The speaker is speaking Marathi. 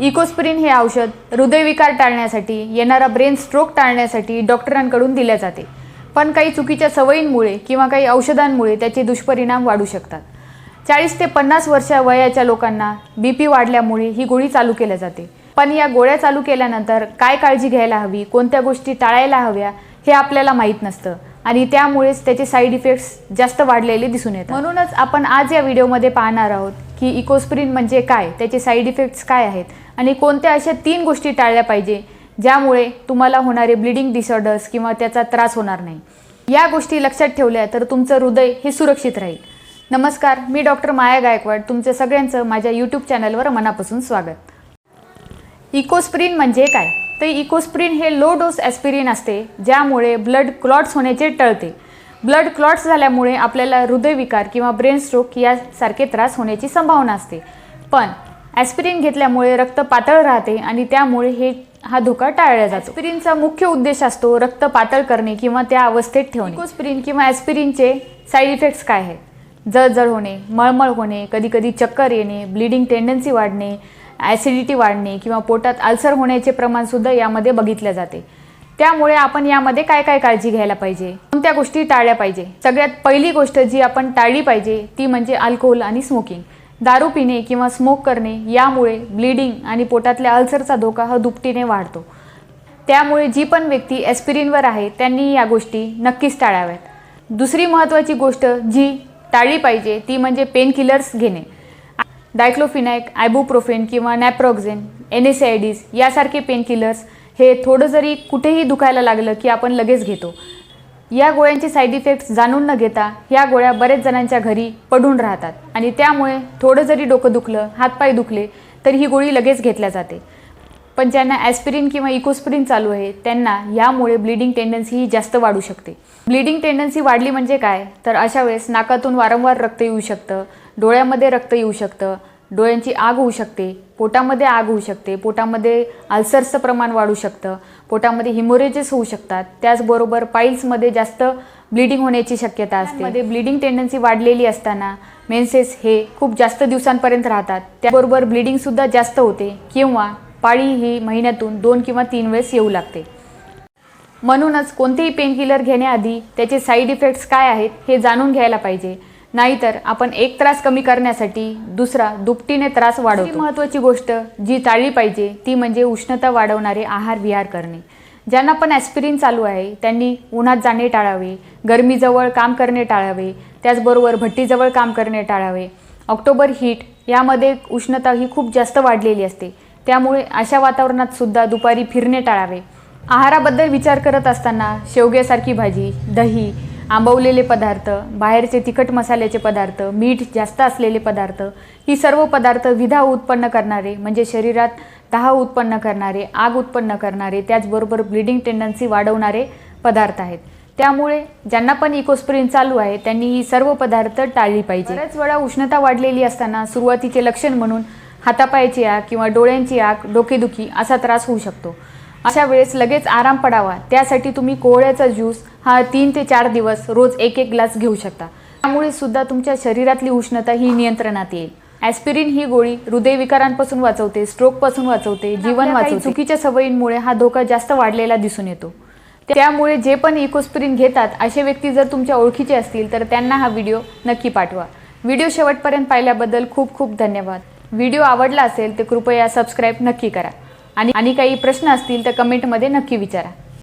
इकोस्प्रिन हे औषध हृदयविकार टाळण्यासाठी येणारा ब्रेन स्ट्रोक टाळण्यासाठी डॉक्टरांकडून दिले जाते. पण काही चुकीच्या सवयींमुळे किंवा काही औषधांमुळे त्याचे दुष्परिणाम वाढू शकतात. चाळीस ते पन्नास वर्ष वयाच्या लोकांना बी पी वाढल्यामुळे ही गोळी चालू केल्या जाते. पण या गोळ्या चालू केल्यानंतर काय काळजी घ्यायला हवी कोणत्या गोष्टी टाळायला हव्या हे आपल्याला माहीत नसतं. आणि त्यामुळेच त्याचे साईड इफेक्ट्स जास्त वाढलेले दिसून येतात. म्हणूनच आपण आज या व्हिडिओमध्ये पाहणार आहोत की इकोस्प्रिन म्हणजे काय त्याचे साईड इफेक्ट्स काय आहेत आणि कोणत्या अशा तीन गोष्टी टाळल्या पाहिजे ज्यामुळे तुम्हाला होणारे ब्लिडिंग डिसऑर्डर्स किंवा त्याचा त्रास होणार नाही. या गोष्टी लक्षात ठेवल्या तर तुमचं हृदय हे सुरक्षित राहील. नमस्कार मी डॉक्टर माया गायकवाड तुमचं सगळ्यांचं माझ्या यूट्यूब चॅनलवर मनापासून स्वागत. इकोस्प्रिन म्हणजे काय? तर इकोस्प्रिन हे लो डोस ॲस्पिरिन असते ज्यामुळे ब्लड क्लॉट्स होण्याचे टळते. ब्लड क्लॉट्स झाल्यामुळे आपल्याला हृदयविकार किंवा ब्रेन स्ट्रोक यासारखे त्रास होण्याची संभावना असते. पण ॲस्पिरिन घेतल्यामुळे रक्त पातळ राहते आणि त्यामुळे हे हा धोका टाळला जातो. ॲस्पिरिनचा मुख्य उद्देश असतो रक्त पातळ करणे किंवा त्या अवस्थेत ठेवणे. इकोस्प्रिन किंवा ॲस्पिरिनचे साईड इफेक्ट्स काय आहेत? जळजळ होणे मळमळ होणे कधीकधी चक्कर येणे ब्लिडिंग टेंडन्सी वाढणे ॲसिडिटी वाढणे किंवा पोटात अल्सर होण्याचे प्रमाणसुद्धा यामध्ये बघितले जाते. त्यामुळे आपण यामध्ये काय काय काळजी घ्यायला पाहिजे? कोणत्या गोष्टी टाळल्या पाहिजे? सगळ्यात पहिली गोष्ट जी आपण टाळली पाहिजे ती म्हणजे अल्कोहोल आणि स्मोकिंग दारू पिणे किंवा स्मोक करणे यामुळे ब्लिडिंग आणि पोटातल्या अल्सरचा धोका हा दुपटीने वाढतो. त्यामुळे जी पण व्यक्ती ॲस्पिरिनवर आहे त्यांनी या गोष्टी नक्कीच टाळाव्यात. दुसरी महत्त्वाची गोष्ट जी टाळली पाहिजे ती म्हणजे पेनकिलर्स घेणे. डायक्लोफिनॅक आयबुप्रोफेन किंवा naproxen N S I Ds यासारखे पेनकिलर्स हे थोडं जरी कुठेही दुखायला लागलं की आपण लगेच घेतो. या गोळ्यांचे साईड इफेक्ट्स जाणून न घेता या गोळ्या बरेच जणांच्या घरी पडून राहतात आणि त्यामुळे थोडं जरी डोकं दुखलं हातपाय दुखले तर ही गोळी लगेच घेतल्या जाते. पण ज्यांना ॲस्पिरिन किंवा इकोस्पिरिन चालू आहे त्यांना यामुळे ब्लिडिंग टेंडन्सी ही जास्त वाढू शकते. ब्लिडिंग टेंडन्सी वाढली म्हणजे काय? तर अशा वेळेस नाकातून वारंवार रक्त येऊ शकतं डोळ्यामध्ये रक्त येऊ शकतं डोळ्यांची आग होऊ शकते पोटामध्ये आग होऊ शकते पोटामध्ये अल्सर्सचं प्रमाण वाढू शकतं पोटामध्ये हिमोरेजेस होऊ शकतात त्याचबरोबर पाईल्समध्ये जास्त ब्लिडिंग होण्याची शक्यता असते. मध्ये ब्लिडिंग टेंडन्सी वाढलेली असताना मेन्सेस हे खूप जास्त दिवसांपर्यंत राहतात. त्याबरोबर ब्लिडिंगसुद्धा जास्त होते किंवा पाळी ही महिन्यातून दोन किंवा तीन वेळेस येऊ लागते. म्हणूनच कोणतेही पेनकिलर घेण्याआधी त्याचे साईड इफेक्ट्स काय आहेत हे जाणून घ्यायला पाहिजे. नाहीतर आपण एक त्रास कमी करण्यासाठी दुसरा दुपटीने त्रास वाढवतो. महत्त्वाची गोष्ट जी टाळली पाहिजे ती म्हणजे उष्णता वाढवणारे आहार विहार करणे. ज्यांना पण ॲस्पिरिन चालू आहे त्यांनी उन्हात जाणे टाळावे गरमीजवळ काम करणे टाळावे त्याचबरोबर भट्टीजवळ काम करणे टाळावे. ऑक्टोबर हीट यामध्ये उष्णता ही खूप जास्त वाढलेली असते. त्यामुळे अशा वातावरणात सुद्धा दुपारी फिरणे टाळावे. आहाराबद्दल विचार करत असताना शेवग्यासारखी भाजी दही आंबवलेले पदार्थ बाहेरचे तिखट मसाल्याचे पदार्थ मीठ जास्त असलेले पदार्थ ही सर्व पदार्थ विधा उत्पन्न करणारे म्हणजे शरीरात तहा उत्पन्न करणारे आग उत्पन्न करणारे त्याचबरोबर ब्लिडिंग टेंडन्सी वाढवणारे पदार्थ आहेत. त्यामुळे ज्यांना पण इकोस्प्रिन चालू आहे त्यांनी ही सर्व पदार्थ टाळली पाहिजे. बऱ्याच वेळा उष्णता वाढलेली असताना सुरुवातीचे लक्षण म्हणून हातापायाची आग किंवा डोळ्यांची आग डोकेदुखी असा त्रास होऊ शकतो. अशा वेळेस लगेच आराम पडावा. त्यासाठी तुम्ही कोहळ्याचा ज्यूस हा तीन ते चार दिवस रोज एक एक ग्लास घेऊ शकता. त्यामुळे सुद्धा तुमच्या शरीरातली उष्णता ही नियंत्रणात येईल. ॲस्पिरिन ही गोळी हृदयविकारांपासून वाचवते स्ट्रोकपासून वाचवते जीवन वाचवते. चुकीच्या सवयींमुळे हा धोका जास्त वाढलेला दिसून येतो. त्यामुळे जे पण इकोस्पिरिन घेतात असे व्यक्ती जर तुमच्या ओळखीचे असतील तर त्यांना हा व्हिडिओ नक्की पाठवा. व्हिडिओ शेवटपर्यंत पाहिल्याबद्दल खूप खूप धन्यवाद. व्हिडिओ आवडला असेल तर कृपया सबस्क्राईब नक्की करा. आणि आणि काही प्रश्न असतील तर कमेंटमध्ये नक्की विचारा.